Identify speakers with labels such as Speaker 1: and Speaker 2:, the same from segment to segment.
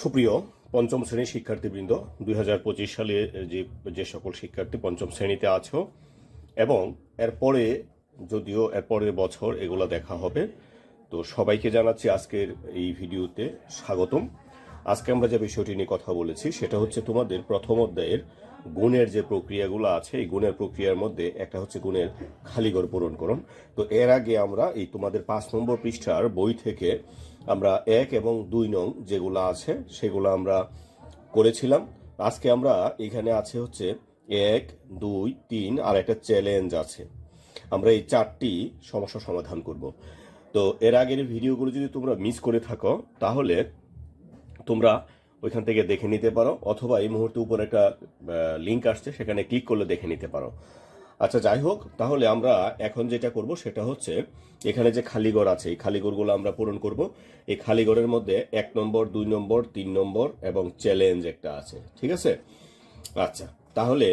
Speaker 1: সুপ্রিয় পঞ্চম শ্রেণির শিক্ষার্থীবৃন্দ, দুই হাজার পঁচিশ সালে যে যে সকল শিক্ষার্থী পঞ্চম শ্রেণীতে আছো এবং এরপরে যদিও এরপরের বছর এগুলো দেখা হবে, তো সবাইকে জানাচ্ছি আজকের এই ভিডিওতে স্বাগতম। আজকে আমরা যে বিষয়টি নিয়ে কথা বলেছি, সেটা হচ্ছে তোমাদের প্রথম অধ্যায়ের গুণের যে প্রক্রিয়াগুলো আছে, এই গুণের প্রক্রিয়ার মধ্যে একটা হচ্ছে গুণের খালিগড় পূরণকরণ। তো এর আগে আমরা এই তোমাদের পাঁচ নম্বর পৃষ্ঠার বই থেকে আমরা এক এবং দুই নং যেগুলো আছে, সেগুলো আমরা করেছিলাম। আজকে আমরা এখানে আছে হচ্ছে এক, দুই, তিন আর একটা চ্যালেঞ্জ আছে। আমরা এই চারটি সমস্যা সমাধান করব। তো এর আগের ভিডিওগুলো যদি তোমরা মিস করে থাকো, তাহলে তোমরা ওইখান থেকে দেখে নিতে পারো, অথবা এই মুহূর্তে উপর একটা লিঙ্ক আসছে, সেখানে ক্লিক করলে দেখে নিতে পারো। আচ্ছা যাই হোক, তাহলে আমরা এখন যেটা করব সেটা হচ্ছে, এখানে যে খালিগড় আছে, এই খালিগড়গুলো আমরা পূরণ করব। এই খালিগড়ের মধ্যে এক নম্বর, দুই নম্বর, তিন নম্বর এবং চ্যালেঞ্জ একটা আছে, ঠিক আছে? আচ্ছা তাহলে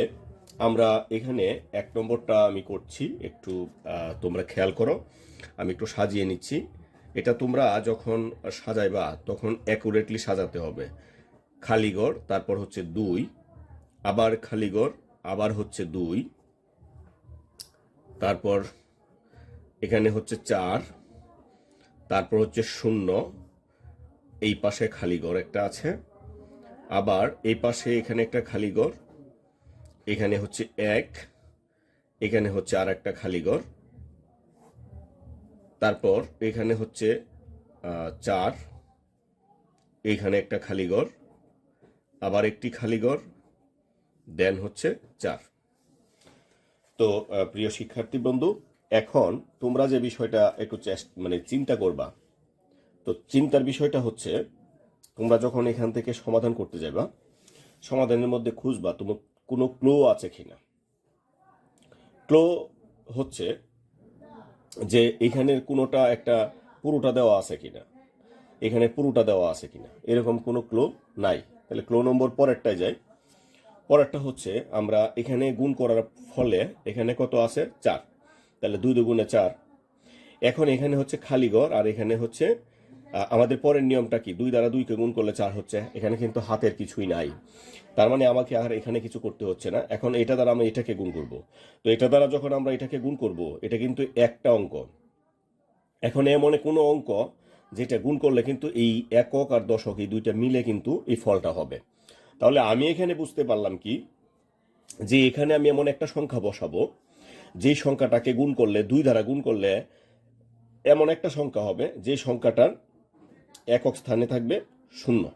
Speaker 1: আমরা এখানে এক নম্বরটা আমি করছি, একটু তোমরা খেয়াল করো, আমি একটু সাজিয়ে নিচ্ছি। এটা তোমরা যখন সাজাইবা, তখন অ্যাকুরেটলি সাজাতে হবে। খালিগড়, তারপর হচ্ছে দুই, আবার খালিগড়, আবার হচ্ছে দুই, তারপর এখানে হচ্ছে চার, তারপর হচ্ছে শূন্য, এই পাশে খালিগড় একটা আছে, আবার এই পাশে এখানে একটা খালিগড়, এখানে হচ্ছে এক, এখানে হচ্ছে আর একটা খালিগড়, তারপর এখানে হচ্ছে চার, এখানে একটা খালিগড় আবার একটি খালিগড় দেন হচ্ছে চার। তো প্রিয় শিক্ষার্থী বন্ধু, এখন তোমরা যে বিষয়টা একটু মানে চিন্তা করবা, তো চিন্তার বিষয়টা হচ্ছে, তোমরা যখন এখান থেকে সমাধান করতে যাবা সমাধানের মধ্যে খুঁজবা তোমার কোনো ক্লো আছে কিনা। ক্লো হচ্ছে যে এখানের কোনোটা একটা পুরোটা দেওয়া আছে কিনা, এখানে পুরোটা দেওয়া আছে কিনা, এরকম কোনো ক্লো নাই। তাহলে ক্লো নম্বর পরেরটায় যাই। পরেরটা হচ্ছে আমরা এখানে গুণ করার ফলে এখানে কত আছে? চার। তাহলে দুই দুগুণে চার। এখন এখানে হচ্ছে খালি ঘর আর এখানে হচ্ছে আমাদের পরের নিয়মটা কি? দুই দ্বারা দুইকে গুণ করলে চার হচ্ছে। এখানে কিন্তু হাতের কিছুই নাই। তার মানে আমাকে আর এখানে কিছু করতে হচ্ছে না। এখন এটা দ্বারা আমি এটাকে গুণ করব। তো এটা দ্বারা যখন আমরা এটাকে গুণ করব, এটা কিন্তু একটা অঙ্ক। এখন এমন কোনো অঙ্ক যেটা গুণ করলে কিন্তু এই একক আর দশক, এই দুইটা মিলে কিন্তু এই ফলটা হবে। তাহলে আমি এখানে বুঝতে পারলাম কি? যে এখানে আমি এমন একটা সংখ্যা বসাবো, যে সংখ্যাটাকে গুণ করলে, দুই দ্বারা গুণ করলে এমন একটা সংখ্যা হবে, যে সংখ্যাটার একক স্থানে থাকবে শূন্য।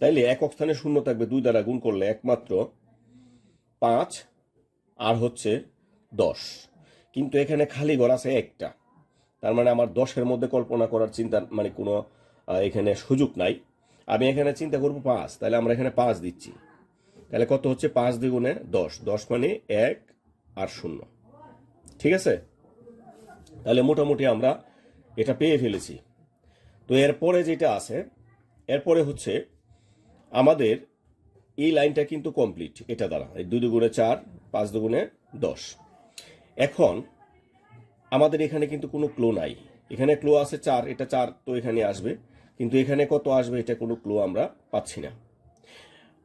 Speaker 1: তাইলে একক স্থানে শূন্য থাকবে, দুই দ্বারা গুণ করলে একমাত্র পাঁচ আর হচ্ছে দশ। কিন্তু এখানে খালি ঘর আছে একটা। তার মানে আমার দশের মধ্যে কল্পনা করার চিন্তা মানে কোনো এখানে সুযোগ নাই। আমি এখানে চিন্তা করব পাঁচ, তাহলে আমরা এখানে পাঁচ দিচ্ছি। তাহলে কত হচ্ছে? পাঁচ দ্বিগুণে দশ। দশ মানে এক আর শূন্য। ঠিক আছে? তাহলে মোটামুটি আমরা এটা পেয়ে ফেলেছি। তো এরপরে যেটা আছে, এরপরে হচ্ছে আমাদের এই লাইনটা কিন্তু কমপ্লিট। এটা দ্বারা, এই দুই দুগুণে চার, পাঁচ দুগুণে দশ। এখন আমাদের এখানে কিন্তু কোনো ক্লো নাই। এখানে ক্লো আছে চার, এটা চার তো এখানে আসবে। কিন্তু এখানে কত আসবে এটা কোনো ক্লো আমরা পাচ্ছি না।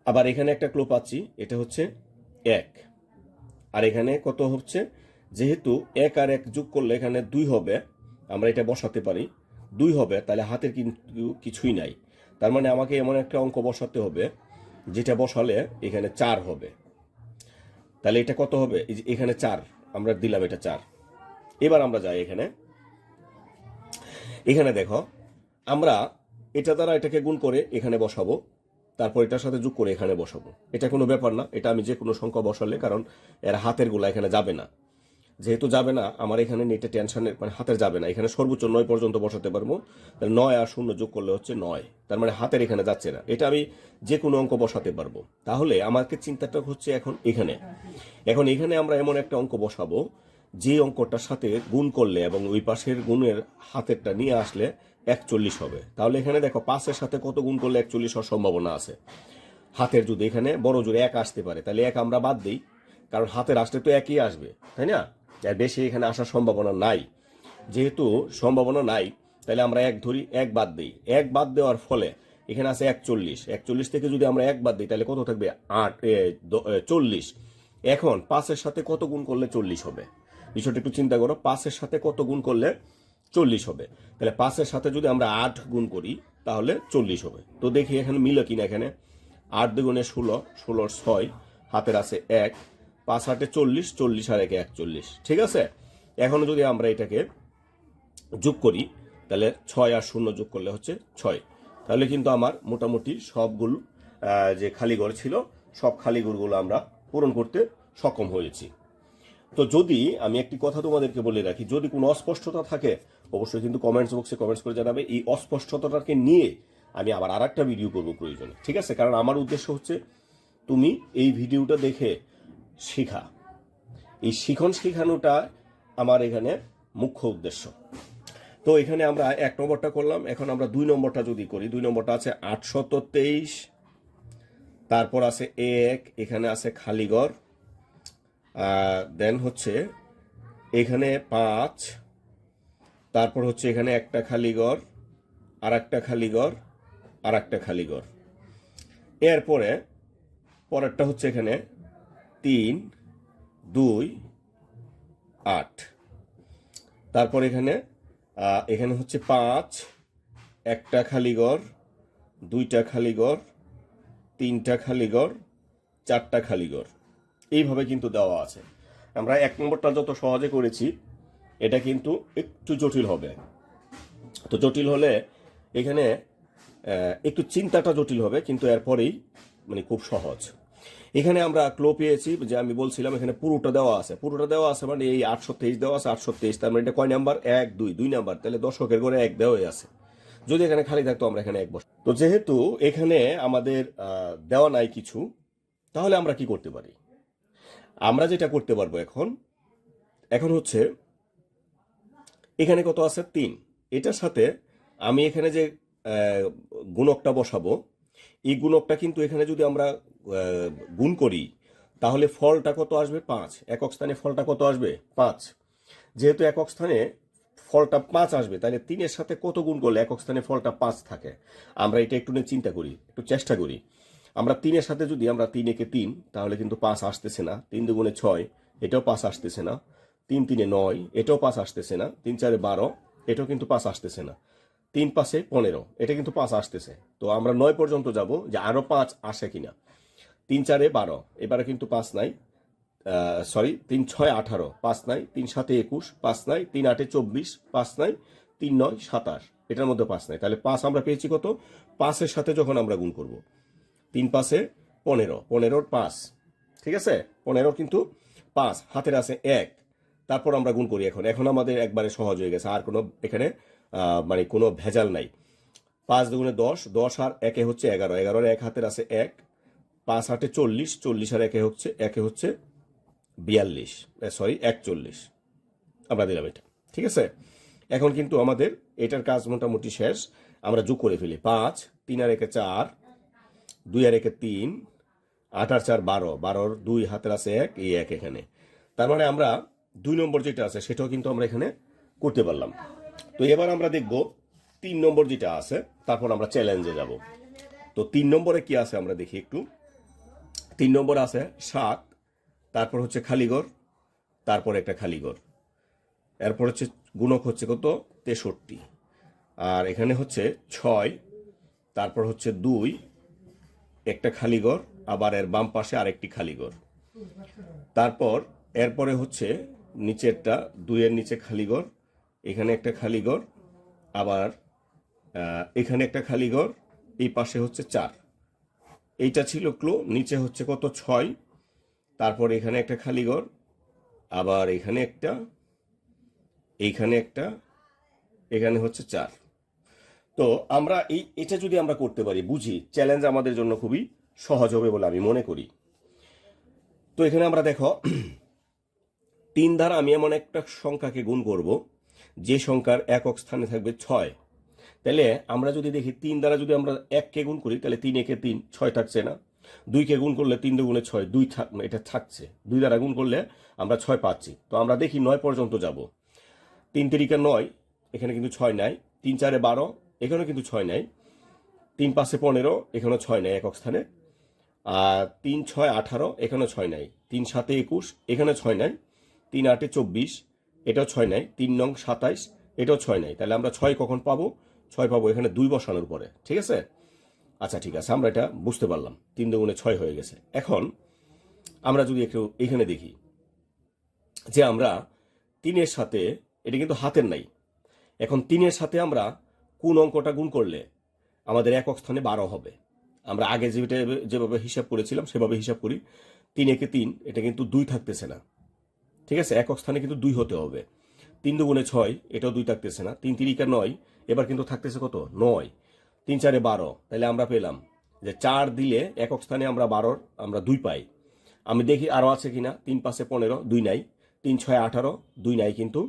Speaker 1: আবার এখানে একটা ক্লো পাচ্ছি, এটা হচ্ছে এক। আর এখানে কত হচ্ছে? যেহেতু এক আর এক যোগ করলে এখানে দুই হবে, আমরা এটা বসাতে পারি। দুই হবে, তাহলে হাতের কিন্তু কিছুই নাই। তার মানে আমাকে এমন একটা অঙ্ক বসাতে হবে, যেটা বসালে এখানে চার হবে। তাহলে এটা কত হবে? এখানে চার, আমরা দিলাম এটা চার। এবার আমরা যাই এখানে। এখানে দেখো, আমরা এটা দ্বারা এটাকে গুণ করে এখানে বসাবো, তারপর এটার সাথে যোগ করে এখানে বসাবো। এটা কোনো ব্যাপার না, এটা আমি যে কোনো সংখ্যা বসালে, কারণ এর হাতেরগুলা এখানে যাবে না। যেহেতু যাবে না, আমার এখানে নেটে টেনশনের মানে হাতের যাবে না। এখানে সর্বোচ্চ নয় পর্যন্ত বসাতে পারব, তাহলে নয় আর শূন্য যোগ করলে হচ্ছে নয়। তার মানে হাতের এখানে যাচ্ছে না। এটা আমি যে কোনো অঙ্ক বসাতে পারব। তাহলে আমাকে চিন্তাটা হচ্ছে এখন এখানে। এখন এখানে আমরা এমন একটা অঙ্ক বসাবো যে অঙ্কটার সাথে গুণ করলে এবং ওই পাশের গুণের হাতেরটা নিয়ে আসলে একচল্লিশ হবে। তাহলে এখানে দেখো পাঁচের সাথে কত গুণ করলে একচল্লিশ হওয়ার সম্ভাবনা আছে? হাতের যদি এখানে বড় জোরে এক আসতে পারে, তাহলে এক আমরা বাদ দিই, কারণ হাতের আসলে তো একই আসবে, তাই না? আর বেশি এখানে আসার সম্ভাবনা নাই। যেহেতু সম্ভাবনা নাই, তাহলে আমরা এক ধরি, এক বাদ দিই। এক বাদ দেওয়ার ফলে এখানে আছে একচল্লিশ। একচল্লিশ থেকে যদি আমরা এক বাদ দিই, তাহলে কত থাকবে? আট চল্লিশ। এখন পাঁচের সাথে কত গুণ করলে চল্লিশ হবে? বিষয়টা একটু চিন্তা করো, পাঁচের সাথে কত গুণ করলে চল্লিশ হবে? তাহলে পাঁচের সাথে যদি আমরা আট গুণ করি, তাহলে চল্লিশ হবে। তো দেখি এখানে মিলে কিনা এখানে। আট দুগুণে ষোলো, ষোলোর ছয়, হাতের আছে এক, পাঁচ হাতে চল্লিশ চল্লিশ আর একে একচল্লিশ। ঠিক আছে? এখন যদি আমরা এটাকে যোগ করি, তাহলে ছয় আর শূন্য যোগ করলে হচ্ছে ছয়। তাহলে কিন্তু আমার মোটামুটি সবগুলো যে খালি খালিঘর ছিল, সব খালিঘরগুলো আমরা পূরণ করতে সক্ষম হয়েছি। তো যদি আমি একটি কথা তোমাদেরকে বলে রাখি, যদি কোনো অস্পষ্টতা থাকে, অবশ্যই কিন্তু কমেন্টস বক্সে কমেন্টস করে জানাবে। এই অস্পষ্টতাটাকে নিয়ে আমি আবার আর একটা ভিডিও করব প্রয়োজনে, ঠিক আছে? কারণ আমার উদ্দেশ্য হচ্ছে তুমি এই ভিডিওটা দেখে শেখা। এই শিখন শেখানোটা আমার এখানে মুখ্য উদ্দেশ্য। তো এখানে আমরা এক নম্বরটা করলাম, এখন আমরা দুই নম্বরটা যদি করি, দুই নম্বরটা আছে আটশত তেইশ, তারপর আছে এক, এখানে আছে খালিগর দেন হচ্ছে এখানে পাঁচ, তারপর হচ্ছে এখানে একটা খালিগর আর একটা খালিগর আর একটা খালিগর এরপরে পরেরটা হচ্ছে এখানে তিন, দুই, আট। তারপর এখানে এখানে হচ্ছে পাঁচ, একটা খালিগর দুইটা খালিগর তিনটা খালিগর চারটা খালিগর এইভাবে কিন্তু দেওয়া আছে। আমরা এক নম্বরটা যত সহজে করেছি, এটা কিন্তু একটু জটিল হবে। তো জটিল হলে এখানে একটু চিন্তাটা জটিল হবে, কিন্তু এরপরেই মানে খুব সহজ। এখানে আমরা ক্লো পেয়েছি যে আমি বলছিলাম এখানে পুরোটা দেওয়া আছে। পুরোটা দেওয়া আছে মানে এই আটশো তেইশ দেওয়া আছে, আটশো তেইশ, তার মানে এটা কয় নাম্বার? এক, দুই দুই নাম্বার। তাহলে দশকের করে এক দেওয়াই আছে। যদি এখানে খালি থাকতো, আমরা এখানে এক বস তো যেহেতু এখানে আমাদের দেওয়া নাই কিছু, তাহলে আমরা কি করতে পারি? আমরা যেটা করতে পারব এখন এখন হচ্ছে, এখানে কত আছে? তিন। এটার সাথে আমি এখানে যে গুণকটা বসাবো, এই গুণকটা কিন্তু এখানে যদি আমরা গুণ করি, তাহলে ফলটা কত আসবে? পাঁচ। একক স্থানে ফলটা কত আসবে? পাঁচ। যেহেতু একক স্থানে ফলটা পাঁচ আসবে, তাহলে তিনের সাথে কত গুণ করলে একক স্থানে ফলটা পাঁচ থাকে? আমরা এটা একটু নিয়ে চিন্তা করি, একটু চেষ্টা করি। আমরা তিনের সাথে যদি আমরা তিন একে তিন, তাহলে কিন্তু পাঁচ আসতেছে না। তিন দুগুণে ছয়, এটাও পাঁচ আসতেছে না। তিন তিনে নয়, এটাও পাঁচ আসতেছে না। তিন চারে বারো, এটাও কিন্তু পাঁচ আসতেছে না। তিন পাশে পনেরো, এটা কিন্তু পাঁচ আসতেছে। তো আমরা নয় পর্যন্ত যাব যে আরও পাঁচ আসে কিনা। তিন চারে বারো, এবারে কিন্তু পাঁচ নাই। সরি তিন ছয় আঠারো, পাঁচ নাই। তিন সাতে একুশ, পাঁচ নাই। তিন আটে চব্বিশ, পাঁচ নাই। তিন নয় সাতাশ, এটার মধ্যে পাঁচ নাই। তাহলে পাঁচ আমরা পেয়েছি কত? পাঁচের সাথে যখন আমরা গুণ করব। তিন পাশে পনেরো। পনেরোর পাঁচ। ঠিক আছে? পনেরো কিন্তু পাঁচ। হাতের আছে এক। তারপর আমরা গুণ করি এখন। এখন আমাদের একবারে সহজ হয়ে গেছে। আর কোনো এখানে মানে কোনো ভেজাল নাই। পাঁচ দুগুণে দশ। দশ আর একে হচ্ছে এগারো। এগারোর এক হাতের আছে এক। পাঁচ হাতে চল্লিশ। চল্লিশ আর একে হচ্ছে একে হচ্ছে বিয়াল্লিশ। সরি, একচল্লিশ। আমরা দিলাম এটা। ঠিক আছে? এখন কিন্তু আমাদের এটার কাজ মোটামুটি শেষ। আমরা যোগ করে ফেলি। পাঁচ, তিন আর একে চার দুই আর একে তিন, আট আর চার বারো, বারোর দুই হাতের আছে এক, এই এক এখানে। তার মানে আমরা দুই নম্বর যেটা আছে, সেটাও কিন্তু আমরা এখানে করতে পারলাম। তো এবার আমরা দেখব তিন নম্বর যেটা আছে, তারপর আমরা চ্যালেঞ্জে যাব। তো তিন নম্বরে কি আছে আমরা দেখি একটু। তিন নম্বর আছে সাত, তারপর হচ্ছে খালিগর তারপর একটা খালিগর এরপর হচ্ছে গুণক হচ্ছে কত? তেষট্টি। আর এখানে হচ্ছে ছয়, তারপর হচ্ছে দুই একটা খালিগর আবার এর বাম পাশে আরেকটি খালিগর তারপর এরপরে হচ্ছে নিচেরটা, দুইয়ের নিচে খালিগর এখানে একটা খালিগর আবার এখানে একটা খালিগর এই পাশে হচ্ছে চার। এইটা ছিল ক্লো, নিচে হচ্ছে কত? ছয়। তারপর এখানে একটা খালিগর আবার এখানে একটা, এইখানে একটা, এখানে হচ্ছে চার। তো আমরা এই, এটা যদি আমরা করতে পারি, বুঝি চ্যালেঞ্জ আমাদের জন্য খুবই সহজ হবে বলে আমি মনে করি। তো এখানে আমরা দেখো, তিন দ্বারা আমি এমন একটা সংখ্যাকে গুণ করব, যে সংখ্যার একক স্থানে থাকবে ছয়। তাহলে আমরা যদি দেখি, তিন দ্বারা যদি আমরা এককে গুণ করি, তাহলে তিন একে তিন, ছয় থাকছে না। দুইকে গুণ করলে তিন দুগুণে ছয়, দুই এটা থাকছে। দুই দ্বারা গুণ করলে আমরা ছয় পাচ্ছি। তো আমরা দেখি নয় পর্যন্ত যাব। তিন তিরিকে নয়, এখানে কিন্তু ছয় নাই। তিন চারে বারো এখানেও কিন্তু ছয় নাই। তিন পাশে পনেরো এখানে ছয় নাই একক স্থানে। আর তিন ছয় আঠারো এখানে ছয় নাই। তিন সাতে একুশ এখানে ছয় নাই। তিন আটে চব্বিশ, এটাও ছয় নাই। তিন নং সাতাইশ, এটাও ছয় নাই। তাহলে আমরা ছয় কখন পাবো? ছয় পাবো এখানে দুই বসানোর পরে। ঠিক আছে? আচ্ছা ঠিক আছে। আমরা এটা বুঝতে পারলাম। তিন দুগুণে ছয় হয়ে গেছে। এখন আমরা যদি একটু এখানে দেখি যে আমরা তিনের সাথে, এটা কিন্তু হাতের নাই। এখন তিনের সাথে আমরা কোন অঙ্কটা গুণ করলে আমাদের একক স্থানে বারো হবে? আমরা আগে যেটা যেভাবে হিসাব করেছিলাম, সেভাবে হিসাব করি। তিন একে তিন, এটা কিন্তু দুই থাকতেছে না। ঠিক আছে? একক স্থানে কিন্তু দুই হতে হবে। তিন দুগুণে ছয়, এটাও দুই থাকতেছে না। তিন তিরিকা নয়, এবার কিন্তু থাকতেছে কত? নয়। তিন চারে বারো। তাহলে আমরা পেলাম যে চার দিলে একক স্থানে আমরা বারোর, আমরা দুই পাই। আমি দেখি আরও আছে কিনা? তিন পাঁচে পনেরো, দুই নাই। তিন ছয় আঠারো, দুই নাই কিন্তু।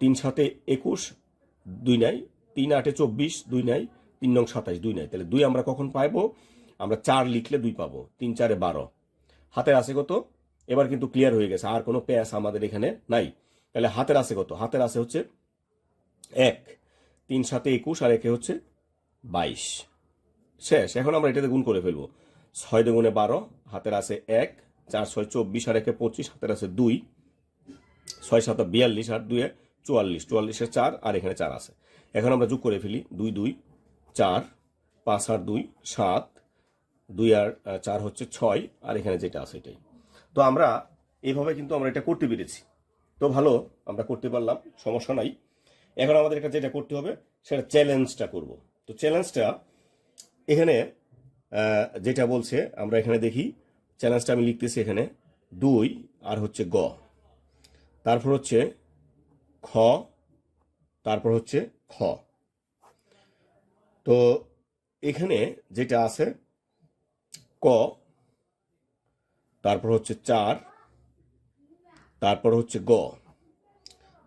Speaker 1: তিন সাতে একুশ, দুই নাই। তিন আটে চব্বিশ, দুই নাই, তিন নং সাতাইশ, দুই নাই। তাহলে দুই আমরা কখন পাইবো? আমরা চার লিখলে দুই পাবো, তিন চারে বারো। হাতের আছে কত? এবার কিন্তু ক্লিয়ার হয়ে গেছে, আর কোনো প্যাস আমাদের এখানে নাই। তাহলে হাতের আছে কত? হাতের আছে হচ্ছে এক, তিন সাতে একুশ, আর একে হচ্ছে বাইশ। শেষ, এখন আমরা এটাতে গুণ করে ফেলব। ছয় দুগুণে বারো, হাতের আছে এক, চার ছয় চব্বিশ, আর একে পঁচিশ, হাতের আছে দুই। ছয় সাত বিয়াল্লিশ, আর দুয়ে চুয়াল্লিশ চুয়াল্লিশে চার, আর এখানে চার আছে। এখন আমরা যোগ করে ফেলি দুই দুই, চার, পাঁচ আর দুই, সাত। দুই আর চার হচ্ছে ছয়, আর এখানে যেটা আছে এটাই। তো আমরা এইভাবে কিন্তু আমরা এটা করতে পেরেছি। তো ভালো, আমরা করতে পারলাম, সমস্যা নাই। এখন আমাদের এটা যেটা করতে হবে, সেটা চ্যালেঞ্জটা করব। তো চ্যালেঞ্জটা এখানে যেটা বলছে, আমরা এখানে দেখি চ্যালেঞ্জটা আমি লিখতেছি এখানে, দুই আর হচ্ছে গ। তারপর হচ্ছে খ তারপর হচ্ছে খ। তো এখানে যেটা আছে, ক, তারপর হচ্ছে চার, তারপর হচ্ছে গ।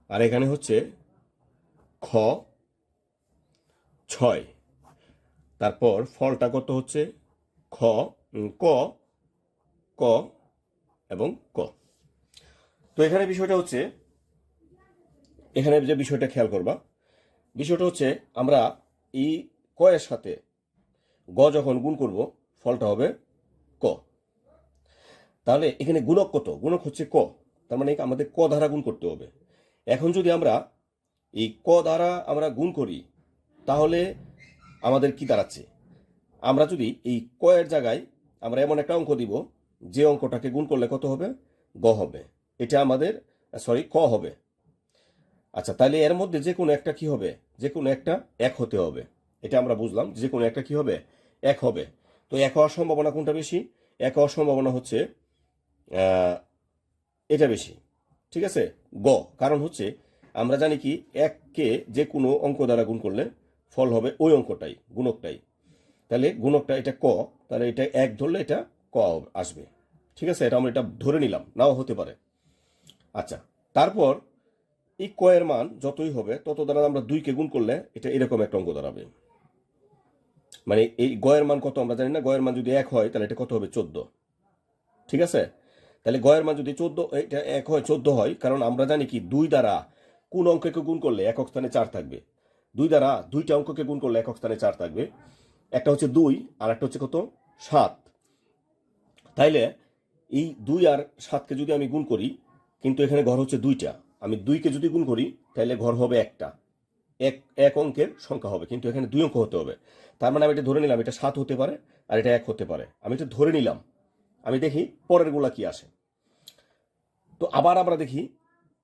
Speaker 1: আর এখানে হচ্ছে খ, ছয়। তারপর ফলটা কত হচ্ছে? খ ক ক এবং ক। তো এখানে বিষয়টা হচ্ছে এখানে যে বিষয়টা খেয়াল করবা, বিষয়টা হচ্ছে আমরা এই কয়ের সাথে গ যখন গুণ করব, ফলটা হবে ক। তাহলে এখানে গুণক কত? গুণক হচ্ছে ক। তার মানে আমাদের ক দ্বারা গুণ করতে হবে। এখন যদি আমরা এই ক দ্বারা আমরা গুণ করি, তাহলে আমাদের কি দাঁড়াচ্ছে? আমরা যদি এই কয়ের জায়গায় আমরা এমন একটা অঙ্ক দিব, যে অঙ্কটাকে গুণ করলে কত হবে? গ হবে। এটা আমাদের সরি ক হবে। আচ্ছা তাহলে এর মধ্যে যে কোনো একটা কি হবে? যে কোনো একটা এক হতে হবে। এটা আমরা বুঝলাম, যে কোনো একটা কি হবে? এক হবে। তো এক হওয়ার সম্ভাবনা কোনটা বেশি? এক হওয়ার সম্ভাবনা হচ্ছে এটা বেশি, ঠিক আছে? গ, কারণ হচ্ছে আমরা জানি কি, এককে যে কোনো অঙ্ক দ্বারা গুণ করলে ফল হবে ওই অঙ্কটাই, গুণকটাই। তাহলে গুণকটা এটা ক, তাহলে এটা এক ধরলে এটা ক আসবে, ঠিক আছে? এটা আমরা এটা ধরে নিলাম, নাও হতে পারে। আচ্ছা তারপর এই কয়ের মান যতই হবে, তত দ্বারা আমরা দুইকে গুণ করলে এটা এরকম একটা অঙ্ক দাঁড়াবে। মানে এই গয়ের মান কত আমরা জানি না, গয়ের মান যদি এক হয়, তাহলে এটা কত হবে? চোদ্দ। ঠিক আছে? তাহলে গয়ের মান যদি চোদ্দ, এটা এক হয়, চোদ্দ হয়, কারণ আমরা জানি কি, দুই দ্বারা কোন অঙ্ককে গুণ করলে একক স্থানে চার থাকবে। দুই দ্বারা দুইটা অঙ্ককে গুণ করলে একক স্থানে চার থাকবে। একটা হচ্ছে দুই, আর একটা হচ্ছে কত? সাত। তাইলে এই দুই আর সাতকে যদি আমি গুণ করি, কিন্তু এখানে ঘর হচ্ছে দুইটা। আমি দুইকে যদি গুণ করি, তাহলে ঘর হবে একটা। এক এক অঙ্কের সংখ্যা হবে, কিন্তু এখানে দুই অঙ্ক হতে হবে। তার মানে আমি এটা ধরে নিলাম, এটা সাত হতে পারে আর এটা এক হতে পারে। আমি এটা ধরে নিলাম। আমি দেখি পরেরগুলা কি আসে। তো আবার আমরা দেখি,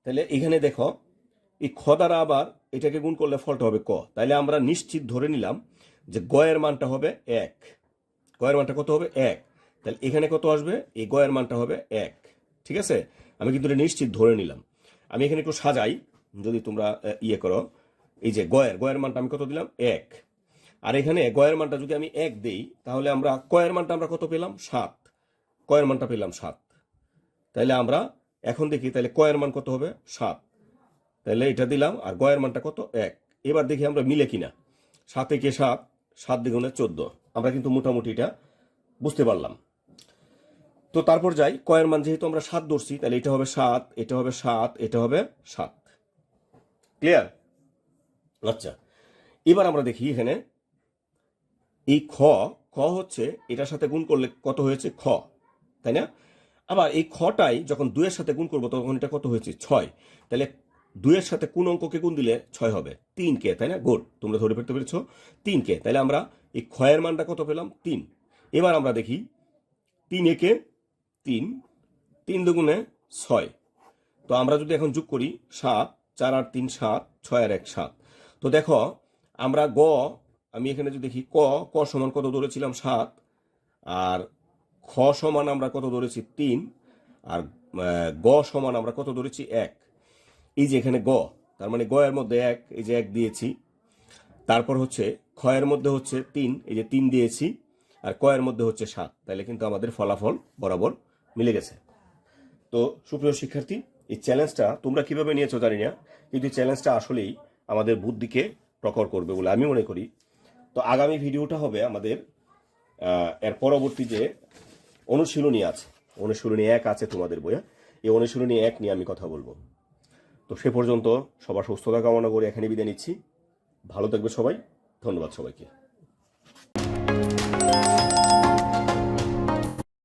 Speaker 1: তাহলে এখানে দেখো, এই খ দ্বারা আবার এটাকে গুণ করলে ফলটা হবে ক। তাইলে আমরা নিশ্চিত ধরে নিলাম যে গয়ের মানটা হবে এক। গয়ের মানটা কত হবে? এক। তাহলে এখানে কত আসবে? এই গয়ের মানটা হবে এক। ঠিক আছে? আমি কিন্তু এটা নিশ্চিত ধরে নিলাম। আমি এখানে একটু সাজাই, যদি তোমরা ইয়ে করো। এই যে গয়ের গয়ের মানটা আমি কত দিলাম? এক। আর এখানে গয়ের মানটা যদি আমি এক দেই, তাহলে আমরা, কয়ের মানটা আমরা কত পেলাম? সাত। কয়ের মানটা পেলাম সাত। তাহলে আমরা এখন দেখি তাহলে কয়ের মান কত হবে? সাত। তাহলে এটা দিলাম, আর গয়ের মানটা কত? এক। এবার দেখি আমরা মিলে কিনা। সাত একে সাত? সাত দ্বিগুণে চোদ্দ। আমরা কিন্তু মোটামুটি এটা বুঝতে পারলাম। তো তারপর যাই, কয়ের মান যেহেতু আমরা সাত ধরছি, তাহলে এটা হবে সাত, এটা হবে সাত, এটা হবে সাত। ক্লিয়ার আচ্ছা এবার আমরা দেখি এখানে, এই খ খ হচ্ছে এটার সাথে গুণ করলে কত হয়েছে? খ, তাই না? আবার এই খটাই যখন দুইয়ের সাথে গুণ করব, তখন এটা কত হয়েছে? ছয়। তাহলে দুইয়ের সাথে কোন অঙ্ককে গুণ দিলে ছয় হবে? তিন কে তাই না? গুড, তোমরা ধরে ফেলতে পেরেছ? তিন কে তাহলে আমরা এই ক্ষয়ের মানটা কত পেলাম? তিন। এবার আমরা দেখি, তিন একে তিন তিন দুগুণে ছয়। তো আমরা যদি এখন যোগ করি, সাত, চার আর তিন, সাত, ছয় আর এক, সাত। তো দেখো, আমরা গ, আমি এখানে যদি দেখি, ক ক সমান কত ধরেছিলাম? সাত। আর খ সমান আমরা কত ধরেছি? তিন। আর গ সমান আমরা কত ধরেছি? এক। এই যে এখানে গ, তার মানে গ এর মধ্যে এক, এই যে এক দিয়েছি। তারপর হচ্ছে, খ এর মধ্যে হচ্ছে তিন, এই যে তিন দিয়েছি। আর ক মধ্যে হচ্ছে সাত। তাহলে কিন্তু আমাদের ফলাফল বরাবর মিলে গেছে। তো সুপ্রিয় শিক্ষার্থী, এই চ্যালেঞ্জটা তোমরা কীভাবে নিয়েছো জানি না কিন্তু এই চ্যালেঞ্জটা আসলেই আমাদের বুদ্ধিকে প্রকট করবে বলে আমি মনে করি। তো আগামী ভিডিওটা হবে আমাদের এর পরবর্তী যে অনুশীলনী আছে, অনুশীলনী এক আছে তোমাদের বইয়ে। এই অনুশীলনী এক নিয়ে আমি কথা বলব। তো সে পর্যন্ত সবার সুস্থতা কামনা করে এখানে বিদায় নিচ্ছি। ভালো থাকবে সবাই। ধন্যবাদ সবাইকে।